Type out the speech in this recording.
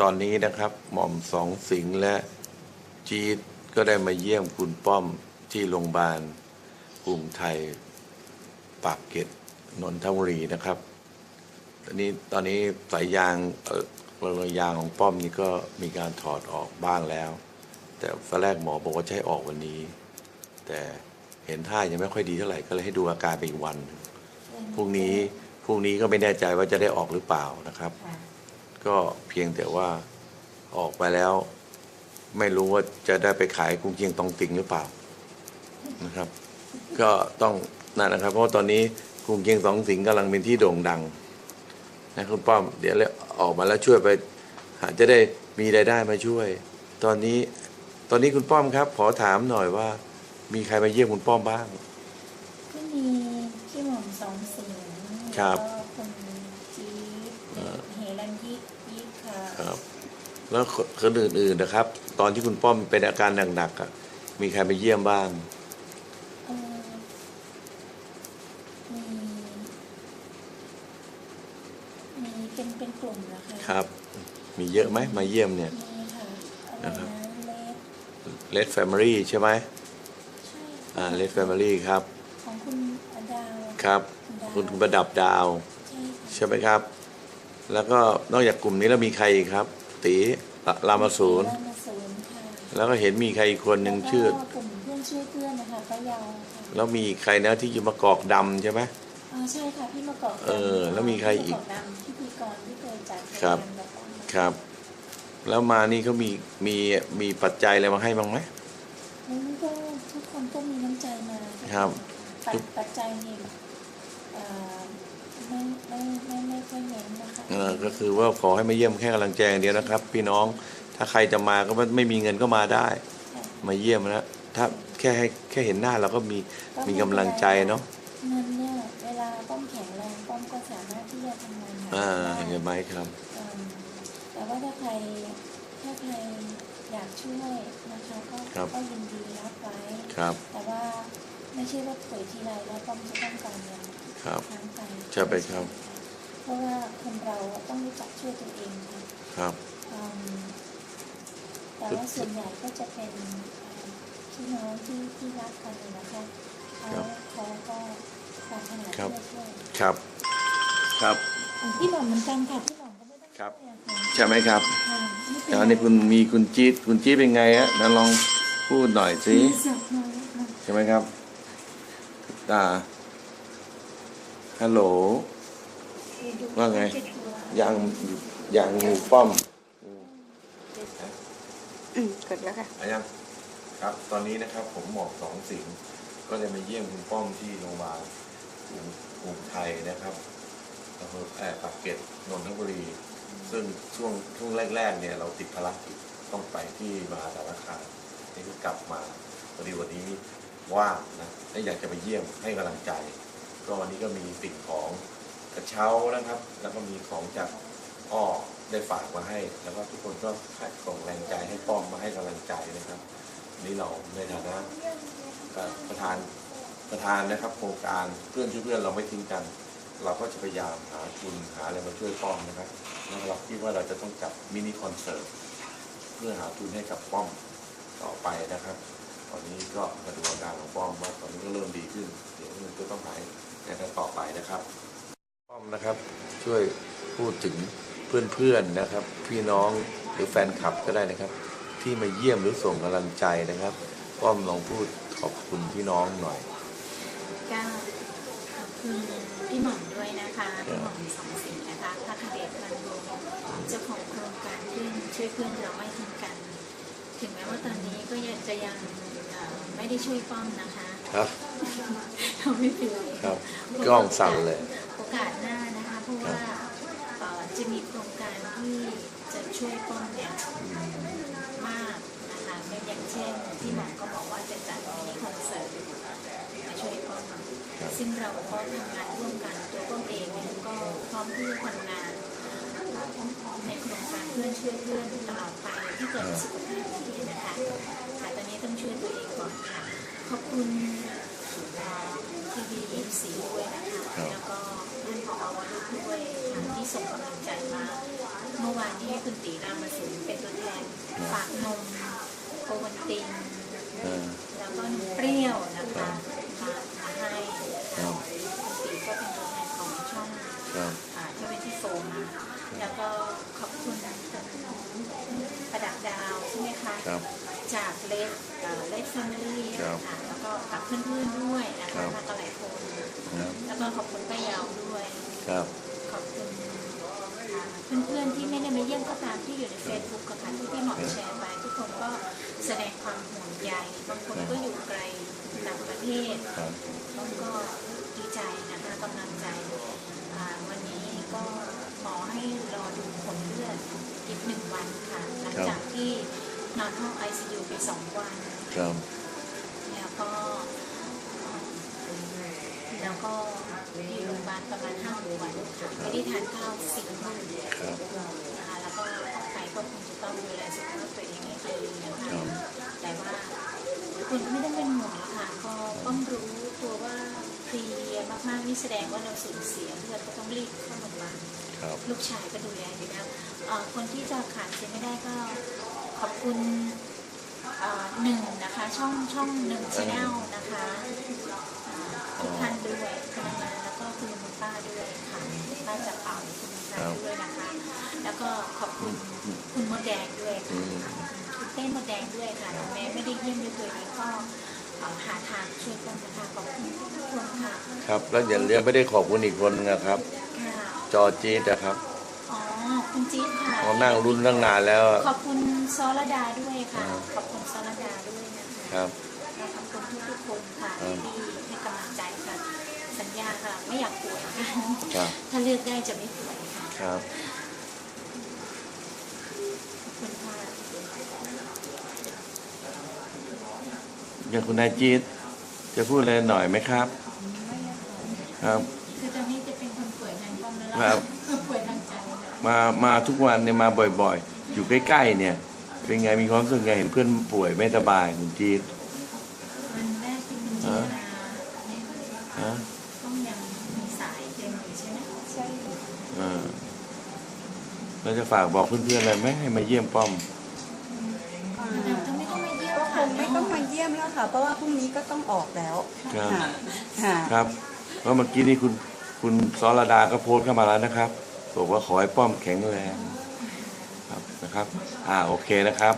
ตอนนี้นะครับ หม่อมสองสิงห์และจีดก็ได้มาเยี่ยมคุณป้อมที่โรงพยาบาลกรุงไทยปากเกร็ดนนทบุรีนะครับ ตอนนี้ตอนนี้สายยางเอ่อระยางของป้อมนี่ก็มีการถอดออกบ้างแล้ว แต่ตอนแรกหมอบอกว่าจะให้ออกวันนี้ แต่เห็นท่ายังไม่ค่อยดีเท่าไหร่ก็เลยให้ดูอาการไปอีกวันพรุ่งนี้พรุ่งนี้ก็ไม่แน่ใจว่าจะได้ออกหรือเปล่านะครับ ก็เพียงแต่ว่าออกไปแล้ว ไม่รู้ว่าจะได้ไปขายกุ้งเชียงตองติงหรือเปล่านะครับ ก็ต้องนั่นนะครับ เพราะว่าตอนนี้กุ้งเชียงตองสิงกำลังเป็นที่โด่งดังนะคุณป้อมเดี๋ยวแล้วออกมาแล้วช่วยไปหาจะได้มีรายได้มาช่วย ตอนนี้ตอนนี้คุณป้อมครับ ขอถามหน่อยว่า มีใครมาเยี่ยมคุณป้อมบ้างก็มีพี่หม่อมสองเสียงครับ แล้วก็คุณจี๊ดเฮลัน ยิกยิกค่ะครับ แล้วคนอื่นๆนะครับ ตอนที่คุณป้อมเป็นอาการหนักๆอะมีใครมาเยี่ยมบ้างเอ่อมี มีเป็นเป็นกลุ่มนะคะครับ มีเยอะไหมมาเยี่ยมเนี่ย มีค่ะอะไรนะครับ นะเลส Red Family ใช่ไหมใช่อ่า Red Family ครับของคุณอดาวครับ คุณคุณประดับดาว ใช่ค่ะใช่ไหมครับ แล้วก็นอกจากกลุ่มนี้แล้วมีใครอีกครับ ตีรามาศูนย์รามาศูนย์ค่ะแล้วก็เห็นมีใครอีกคนหนึ่งชื่อ แล้วก็กลุ่มเพื่อนช่วยเพื่อนนะคะป้ายาวค่ะแล้วมีใครนะที่อยู่มากอกดำใช่ไหมอ่าใช่ค่ะพี่มะกอกเออแล้วมีใครอีกพี่มะกดำพิธีกรที่เคยจัดครับงานแบบว่าครับ แล้วมานี่เขามีมีมีปัจจัยอะไรมาให้บ้างไหมแล้วก็ทุกคนก็มีน้ำใจมาครับ ปัจปัจจัยนี่เอ่อไม่ไม่ไก็คือว่าขอให้มาเยี่ยมแค่กำลังใจอย่างเดียวนะครับ พี่น้องถ้าใครจะมาก็ไม่ไม่มีเงินก็มาได้ค่ะมาเยี่ยมนะถ้าแค่ให้แค่เห็นหน้าเราก็มีมีกำลังใจเนาะเงินเนี่ยเวลาป้อมแข็งแรงป้อมก็สามารถที่จะทำงานหาอ่าได้เห็นไหมครับ เอิ่มแต่ว่าถ้าใครถ้าใครอยากช่วยนะคะก็ครับ ก็ยินดีรับไว้ครับแต่ว่าไม่ใช่ว่าป่วยทีไรแล้วป้อมจะต้องการเงินครับครั้งไป ใช่ไหมครับเพ ราะว่าคนเราต้องรู้จักช่วยตัวเองค่ะครับอืมแต่ว่าส่วนใหญ่ก็จะเป็นเอ่อพี่น้องที่ที่รักกันนะคะเขาครับเขาก็ปรารถนาครับที่จะช่วยครับครับอะพี่หม่อมเหมือนกันค่ะพี่หม่อมก็ไม่ต้องครับช่วยอะค่ะใช่ไหมครับค่ะไม่เป็นแล้วไรนี่คุณมีคุณจี๊ดคุณจี๊ดเป็นไงฮะนะลองพูดหน่อยสิมีสับมาแล้วค่ะใช่ไหมครับตาฮัลโหล ว่าไงยังยังงูป้อมอืมกดแล้วค่ะอะยังครับ ตอนนี้นะครับ ผมหมอกสองสิงห์ก็จะมาเยี่ยมคุณป้อมที่โรงพยาบาลกรุงกรุงไทยนะครับอำเภอแอบปากเกร็ดนนทบุรี ซึ่งช่วงช่วงแรกๆเนี่ยเราติดภารกิจต้องไปที่มหาสารคามนี่ก็กลับมาพอดีวันนี้ว่างนะและอยากจะไปเยี่ยมให้กำลังใจ ก็วันนี้ก็มีสิ่งของ กระเช้านะครับ แล้วก็มีของจากอ้อได้ฝากมาให้ แล้วก็ทุกคนก็ส่งแรงใจให้ป้อมมาให้กำลังใจนะครับนนี้เราในฐานะประธานประธานนะครับโครงการเพื่อนช่วยเพื่อนเราไม่ทิ้งกัน เราก็จะพยายามหาทุนหาอะไรมาช่วยป้อมนะครับแล้วเราคิดว่าเราจะต้องจัดมินิคอนเสิร์ตเพื่อหาทุนให้กับป้อมต่อไปนะครับ ตอนนี้ก็มาดูอาการของป้อมว่าตอนนี้ก็เริ่มดีขึ้น เดี๋ยวมันจะต้องหายในครั้งต่อไปนะครับ นะครับช่วยพูดถึงเพื่อนๆนะครับ พี่น้องหรือแฟนคลับก็ได้นะครับ ที่มาเยี่ยมหรือส่งกำลังใจนะครับป้อมลองพูดขอบคุณพี่น้องหน่อยก็ขอบคุณพี่หม่อมด้วยนะคะพี่หม่อมสองสิงห์นะคะพระคเดชพันวงศ์เจ้าของโครงการเพื่อนช่วยเพื่อนเราไม่ทิ้งกัน ถึงแม้ว่าตอนนี้ก็ยังจะยังเอ่อไม่ได้ช่วยป้อมนะคะ ครับเราไม่เป็นไรครับกล้องสั่นเลย โอกาสหน้านะคะ เพราะว่าเอ่อจะมีโครงการที่จะช่วยป้อมเนี่ยมากนะคะอย่างเช่นที่หมอก็บอกว่าจะจัดมินิคอนเสิร์ตมาช่วยป้อม ซึ่งเราก็ ทำงานร่วมกันตัวป้อมเองเนี่ยก็พร้อมที่จะทำงานในโครงการเพื่อนช่วยเพื่อนตลอดไปที่เกิดสุขภาพดีนะคะแต่ตอนนี้ต้องช่วยตัวเองก่อนค่ะ ขอบคุณทีวียี่สีด้วยนะคะแล้วก็ท่านผอวรุษด้วยค่ะที่ส่งกำลังใจมา เมื่อวันวานนี้ให้คุณตีรามาสูนเป็นตัวแทนฝากนมโอวันตินเออแล้วก็นมเปรี้ยวนะคะมามาให้ ครั ค่ะ บ คุณตีก็เป็นตัวแทนของช่อง ครับ อ่าที่เป็นที่โฟมมาแล้วก็ขอบคุณประดับดาวใช่ไหม คะครับจากเลดเลดแฟมิลี่ครับค่ะแล้วก็กับเพื่อนๆด้วยนะครัคะบแล้วก็หลายคนครับแล้วก็ขอบคุณป้ายาวด้วยครับขอบคุณอ่าเพื่อนๆที่ไม่ได้มาเยี่ยมก็ตามที่อยู่ใน Facebook ก็ค่ะที่พี่หมอแชร์ไปทุกคนก็แสดงความห่วงใยบางคนก็อยู่ไกลต่างประเทศครับแล้วก็ดีใจนะคะกำลังใจอ่าวันนี้ก็หมอให้รอดูผลเลือดอีกหนึ่งวันค่ะ หลังจากที่น อนห้อง ICU ไปสองวัน ครับแล้วก็แล้วก็อยู่โรงพยาบาลประมาณห้าหกวันค่ะไม่ได้ทานข้าวสี่มื้อครับนะคะแล้วก็ออกไปก็คงจะต้องดูแลสุขภาพตัวเองให้ดีนะคะครับแต่ว่าคุณไม่ต้องเป็นห่วงหรอกค่ะก็ต้องรู้ตัวว่าเพลียมากๆนี่แสดงว่าเราสูญเสียเลือดก็ต้องรีบเข้าโรงพยาบาลครับลูกชายก็ดูแลอยู่แล้วเอ่อคนที่จะขาดเสียไม่ได้ก็ ขอบคุณเอ่อหนึ่งนะคะ ช่องช่องหนึ่งชแนลนะคะอ่าทุกท่านด้วยพนักงานแล้วก็คุณลุงป้าด้วยค่ะป้าจะเป่าคุณลุงป้าด้วยนะคะ แล้วก็ขอบคุณคุณมดแดงด้วยอืค่ะมคุณเต้มดแดงด้วยค่ะถึงแม้ไม่ได้เยี่ยมด้วยตัวนี้ก็เอ่อหาทางช่วยกันนะคะขอบคุณทุกคนค่ะ ครับ แล้วอย่าลืมไม่ได้ขอบคุณอีกคนนึงนะครับค่ะจอจี๊ดนะครับอ๋อ คุณจี๊ดค่ะเขานั่งรุ่นตั้งนานแล้วอะขอบคุณซอลดาด้วยค่ะอ่าขอบคุณซอลดาด้วยนะคะครับและขอบคุณทุกๆคนค่ะอ่าที่ให้กำลังใจค่ะ สัญญาค่ะ ไม่อยากป่วยค่ะครับถ้าเลือกได้จะไม่ป่วยค่ะครับขอบคุณค่ะอย่างคุณนายจี๊ดจะพูดอะไรหน่อยไหมครับ ครับ คือตอนนี้จะเป็นคนป่วยทางกล้ามเนื้อครับ มามาทุกวันเนี่ยมาบ่อยๆ อยู่ใกล้ๆเนี่ย เป็นไงมีความรู้สึกไงเห็นเพื่อนป่วยไม่สบายคุณจี๊ดวันแรกที่คุณจีมาเนี่ยฮะต้องยังมีสายเต็มอยู่ใช่ไหมใช่ค่ะอ่าเราจะฝากบอกเพื่อนๆอะไรไหมให้มาเยี่ยมป้อมเราก็ไม่ต้องมาเยี่ยมก็คค่ะงไม่ต้องมาเยี่ยมแล้วค่ะ เพราะว่าพรุ่งนี้ก็ต้องออกแล้วครับ ค่ะค่ะ ครับเพราะเมื่อกี้นี่คุณคุณสรดาก็โพสต์เข้ามาแล้วนะครับ บอกว่าขอให้ป้อมแข็งแรงครับนะครับ อ่าโอเคนะครับ